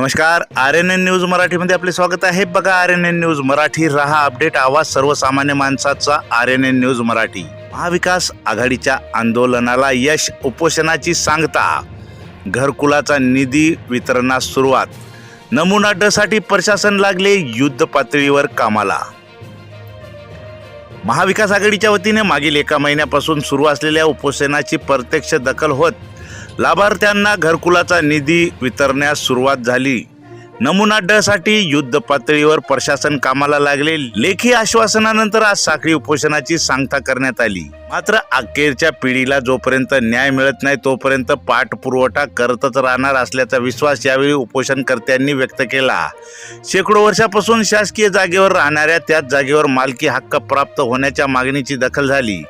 नमस्कार R N N news मराठीमध्ये आपले स्वागत आहे. बघा R N N news Marathi रहा अपडेट आवाज सर्वसामान्य माणसाचा R N N news Marathi. महाविकास आघाडीच्या आंदोलनाला यश उपोषणाची सांगता घरकुलाचा निधी वितरणास सुरुवात. नमुना डसाठी प्रशासन लागले युद्ध पातळीवर कामाला. महाविकास आघाडीच्या वतीने मागील एका महिन्यापासून सुरू असलेल्या उपोषणाची प्रत्यक्ष दखल होत लाभार्थ्यांना घरकुलाचा निधी वितरण्यास सुरुवात झाली. नमुना डसाठी युद्ध पातळीवर प्रशासन कामाला लागले. लेखी आश्वासनानंतर आज साखळी उपोषणाची सांगता करण्यात आली. मात्र अखेरच्या पिढीला जोपर्यंत न्याय मिळत नाही तोपर्यंत पाठपुरवठा करतच राहणार असल्याचा विश्वास यावेळी उपोषणकर्त्यांनी व्यक्त केला. शेकडो वर्षापासून शासकीय जागेवर राहणाऱ्या त्याच जागेवर मालकी हक्क प्राप्त होण्याच्या मागणीची दखल झाली.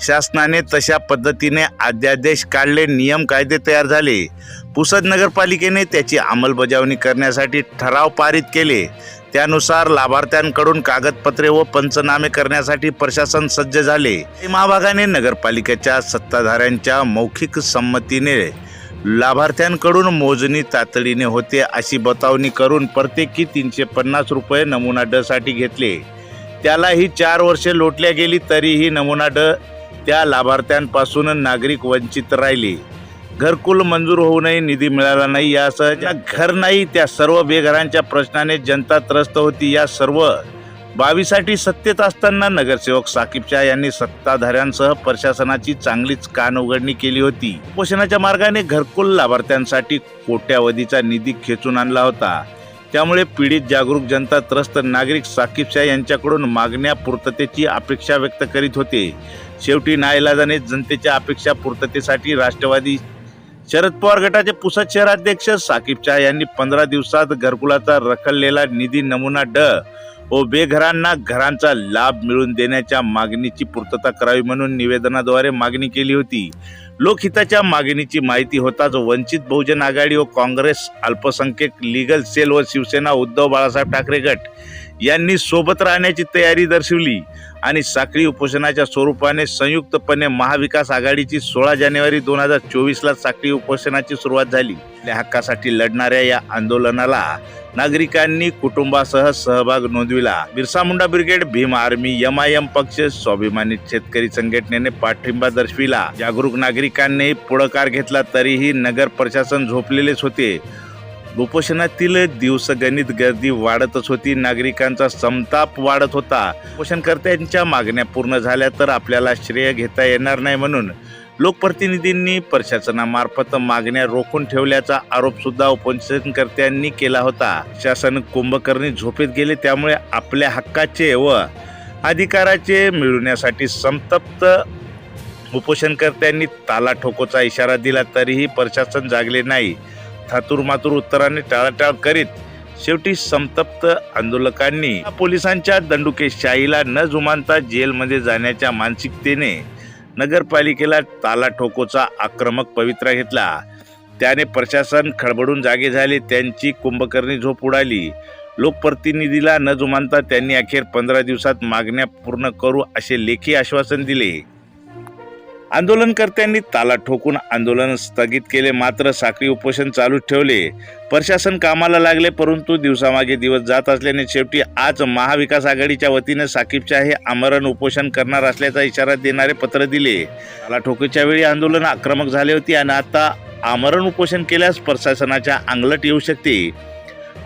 शासनाने तशा पद्धतीने अध्यादेश काढले नियम कायदे तयार झाले. पुसद नगरपालिकेने त्याची अंमलबजावणी करण्यासाठी ठराव पारित केले. त्यानुसार लाभार्थ्यांकडून कागदपत्रे व पंचनामे करण्यासाठी प्रशासन सज्ज झाले. महाभागाने नगरपालिकेच्या सत्ताधाऱ्यांच्या मौखिक संमतीने लाभार्थ्यांकडून मोजणी तातडीने होते अशी बतावणी करून प्रत्येकी तीनशे पन्नास रुपये नमुना डसाठी घेतले. त्यालाही चार वर्षे लोटल्या गेली तरीही नमुना ड त्या लाभार्थ्यांपासून नागरिक वंचित राहिले. घरकुल मंजूर होऊनही निधी मिळाला नाही यासह ज्या घर नाही त्या सर्व बेघरांच्या प्रश्नाने जनता त्रस्त होती. या सर्व बावीसाठी सत्तेत असताना नगरसेवक साकीब शाह यांनी सत्ताधाऱ्यांसह प्रशासनाची चांगलीच कान उघडणी केली होती. उपोषणाच्या मार्गाने घरकुल लाभार्थ्यांसाठी कोट्यावधीचा निधी खेचून आणला होता. त्यामुळे पीडित जागरूक जनता त्रस्त नागरिक साकीब शाह यांच्याकडून मागण्या पूर्ततेची अपेक्षा व्यक्त करीत होते. शेवटी नाईलाजाने जनतेच्या अपेक्षा पूर्ततेसाठी राष्ट्रवादी शरद पवार गटाचे पुसद शहराध्यक्ष साकीब शाह यांनी पंधरा दिवसात घरकुलाचा रखडलेला निधी नमुना ड बेघरांना घरांचा लाभ मिळवून देण्याच्या मागणीची पूर्तता करावी म्हणून निवेदनाद्वारे मागणी केली होती. लोकहिताच्या मागणीची माहिती होताच वंचित बहुजन आघाडी व काँग्रेस अल्पसंख्यक लिगल सेल व शिवसेना उद्धव बाळासाहेब ठाकरे गट यांनी सोबत राहण्याची तयारी दर्शवली आणि साखळी उपोषणाच्या स्वरूपाने संयुक्तपणे महाविकास आघाडीची सोळा जानेवारी दोन हजार चोवीसला साखळी उपोषणाची सुरुवात झाली. हक्कासाठी लढणाऱ्या या आंदोलनाला नागरिकांनी कुटुंबासह सहभाग नोंदविला. Birsa Munda brigade Bhim army M I M पक्ष स्वाभिमानी शेतकरी संघटनेने पाठिंबा दर्शविला. जागरूक नागरिकांनी पुढाकार घेतला तरीही नगर प्रशासन झोपलेलेच होते. उपोषणातील दिवसगणित गर्दी वाढतच होती. नागरिकांचा संताप वाढत होता. उपोषणकर्त्यांच्या मागण्या पूर्ण झाल्या तर आपल्याला श्रेय घेता येणार नाही म्हणून लोकप्रतिनिधींनी प्रशासनामार्फत मागण्या रोखून ठेवल्याचा आरोप सुद्धा उपोषणकर्त्यांनी केला होता. शासन कुंभकर्णी झोपेत गेले त्यामुळे आपल्या हक्काचे व अधिकाराचे मिळवण्यासाठी संतप्त उपोषणकर्त्यांनी ताला ठोकोचा इशारा दिला तरीही प्रशासन जागले नाही. थातूरमातूर उत्तराने टाळाटाळ करीत शेवटी संतप्त आंदोलकांनी पोलिसांच्या दंडुकेशाहीला न जुमानता जेलमध्ये जाण्याच्या मानसिकतेने नगरपालिकेला ताला ठोकोचा आक्रमक पवित्रा घेतला. त्याने प्रशासन खडबडून जागे झाले त्यांची कुंभकर्णी झोप उडाली. लोकप्रतिनिधीला न जुमानता त्यांनी अखेर पंधरा दिवसात मागण्या पूर्ण करू असे लेखी आश्वासन दिले. आंदोलनकर्त्यांनी ताला ठोकून आंदोलन स्थगित केले मात्र साखळी उपोषण चालू ठेवले. प्रशासन कामाला लागले परंतु दिवसामागे दिवस जात असल्याने शेवटी आज महाविकास आघाडीच्या वतीने साकीबच्या हे आमरण उपोषण करणार असल्याचा इशारा देणारे पत्र दिले. ताला ठोकीच्या वेळी आंदोलन आक्रमक झाले होते आणि आता आमरण उपोषण केल्यास प्रशासनाच्या अंगलट येऊ शकते.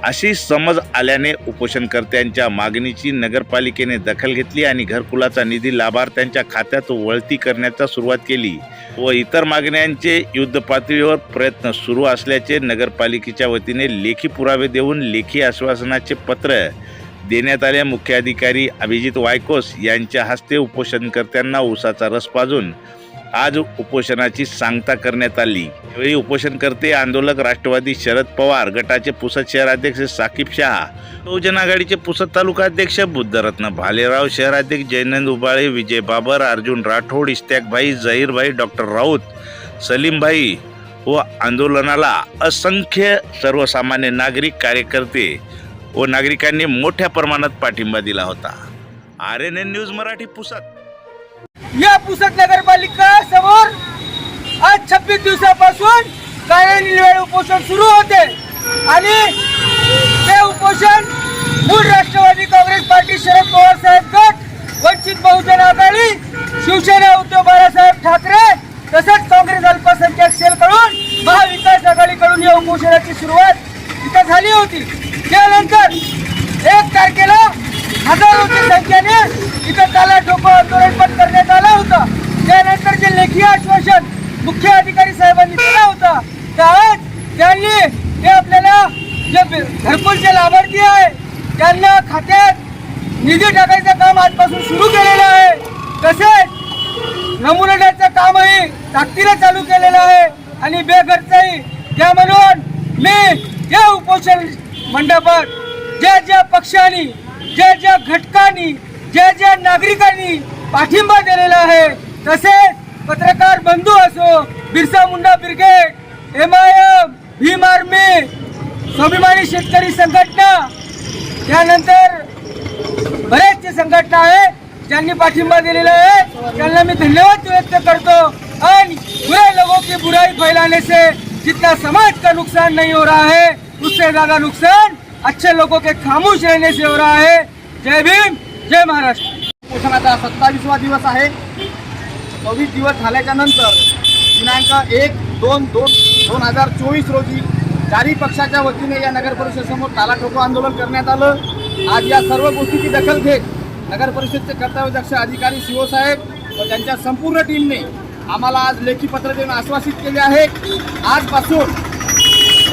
अशी समज आल्याने उपोषणकर्त्यांच्या मागणीची नगरपालिकेने दखल घेतली आणि घरकुलाचा निधी लाभार्थ्यांच्या खात्यात वळती करण्याचा सुरुवात केली व इतर मागण्यांचे युद्धपातळीवर प्रयत्न सुरू असल्याचे नगरपालिकेच्या वतीने लेखी पुरावे देऊन लेखी आश्वासनाचे पत्र देण्यात आले. मुख्याधिकारी अभिजित वायकोस यांच्या हस्ते उपोषणकर्त्यांना उसाचा रस पाजून आज उपोषणाची सांगता करण्यात आली. यावेळी उपोषणकर्ते आंदोलक राष्ट्रवादी शरद पवार गटाचे पुसद शहराध्यक्ष साकीब शहा बहुजन आघाडीचे पुसद तालुका अध्यक्ष बुद्धरत्न भालेराव शहराध्यक्ष जयनंद उबाळे विजय बाबर अर्जुन राठोड इश्त्याकभाई जहीरभाई डॉक्टर राऊत सलीमभाई व आंदोलनाला असंख्य सर्वसामान्य नागरिक कार्यकर्ते व नागरिकांनी मोठ्या प्रमाणात पाठिंबा दिला होता. R N N news Marathi Pusad. या पुसद नगरपालिका समोर आज छब्बीस दिवसापासून कायम वेळ उपोषण सुरू होते. आणि ते उपोषण मूळ राष्ट्रवादी काँग्रेस पार्टी शरद पवार साहेब गट वंचित बहुजन आघाडी शिवसेना उद्धव बाळासाहेब ठाकरे तसंच काँग्रेस अल्पसंख्याक सेलकडून महाविकास आघाडीकडून या उपोषणाची सुरुवात इथं झाली होती. त्यानंतर एक तारखेला हजारोच्या संख्येने इथं त्याला ठोको आंदोलन पण करण्यात आलं होतं. त्यानंतर जे लेखी आश्वासन मुख्य अधिकारी साहेबांनी दिला होता त्यात त्यांनी हे आपल्याला जे भरपूर घरकुलचे लाभार्थी आहे त्यांना खात्यात निधी टाकायचं काम आजपासून सुरू केलेलं आहे. तसेच नमुनेचं कामही ताकदीला चालू केलेलं आहे आणि बेघरचंही. त्या म्हणून मी या उपोषण मंडपात ज्या ज्या पक्षांनी ज्या ज्या घटकांनी ज्या ज्या नागरिकांनी पाठिंबा दिलेला आहे तसेच पत्रकार बंधू असो Birsa Munda brigade M I M Bhim army Swabhimani Shetkari Sanghatana त्यानंतर बरेचसे संघटना आहे ज्यांनी पाठिंबा दिलेला आहे. त्यांना मी धन्यवाद व्यक्त करतो. आणि बुरे लोगों की बुराई फैलाने से जितना समाज का नुकसान नहीं हो रहा है उससे ज्यादा नुकसान अच्छे लोगों के खामोश रहने से हो रहा है। जय भीम जय महाराष्ट्र। उपोषणाचा सत्तावीसवा दिवस आहे. चोवीस दिवस झाल्याच्यानंतर दिनांक एक दोन दोन दोन हजार चोवीस रोजी चारी पक्षाच्या वतीने या नगर परिषदेसमोर ताला ठोको आंदोलन करण्यात आलं. आज या सर्व गोष्टीची दखल घेत नगर परिषदचे कर्तव्यदक्ष अधिकारी शिवसाहेब व त्यांच्या संपूर्ण टीमने आम्हाला आज लेखी पत्र देऊन आश्वासित केले आहे. आजपासून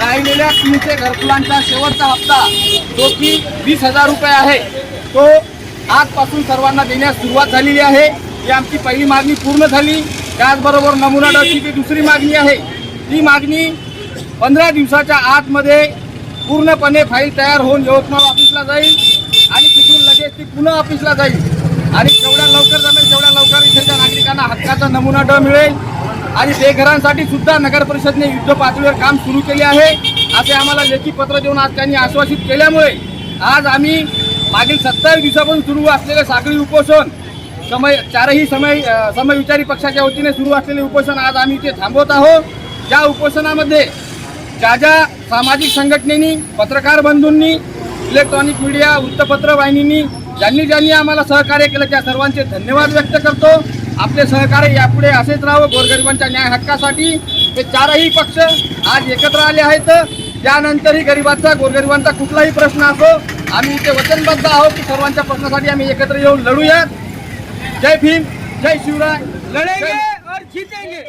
राहिलेल्या तुमचे घरकुलांचा शेवटचा हप्ता जो की वीस हजार रुपये आहे तो आजपासून सर्वांना देण्यास सुरुवात झालेली आहे. ही आमची पहिली मागणी पूर्ण झाली. त्याचबरोबर नमुना डची जी दुसरी मागणी आहे. ती मागणी पंधरा दिवसाच्या आतमध्ये पूर्णपणे फाईल तयार होऊन यवतमाळ ऑफिसला जाईल आणि तिथून लगेच ती पुन्हा ऑफिसला जाईल. आणि जेवढ्या लवकर जमेल तेवढ्या लवकर इथल्या नागरिकांना हक्काचा नमुना ड मिळेल आणि बेघरांसाठी सुद्धा नगर परिषदने युद्ध पातळीवर काम सुरू केले आहे. असे आम्हाला लेखी पत्र देऊन आज त्यांनी आश्वासित केल्यामुळे आज आम्ही मागील सत्तावीस दिवसापासून सुरू असलेले साखळी उपोषण समय चारही समय समय समविचारी पक्षाच्या वतीने सुरू असलेले उपोषण आज आम्ही इथे थांबवत आहोत. त्या उपोषणामध्ये ज्या ज्या सामाजिक संघटनेनी पत्रकार बंधूंनी इलेक्ट्रॉनिक मीडिया वृत्तपत्र वाहिनींनी ज्यांनी ज्यांनी आम्हाला सहकार्य केलं त्या सर्वांचे धन्यवाद व्यक्त करतो. आपले सहकार्य यापुढे असेच राहावं. गोरगरिबांच्या न्याय हक्कासाठी हे चारही पक्ष आज एकत्र आले आहेत. त्यानंतरही गरिबांचा गोरगरिबांचा कुठलाही प्रश्न असो आम्ही इथे वचनबद्ध आहोत की सर्वांच्या प्रश्नासाठी आम्ही एकत्र येऊन लढूयात. जय भीम जय शिवराय. लढेंगे और जीतेंगे.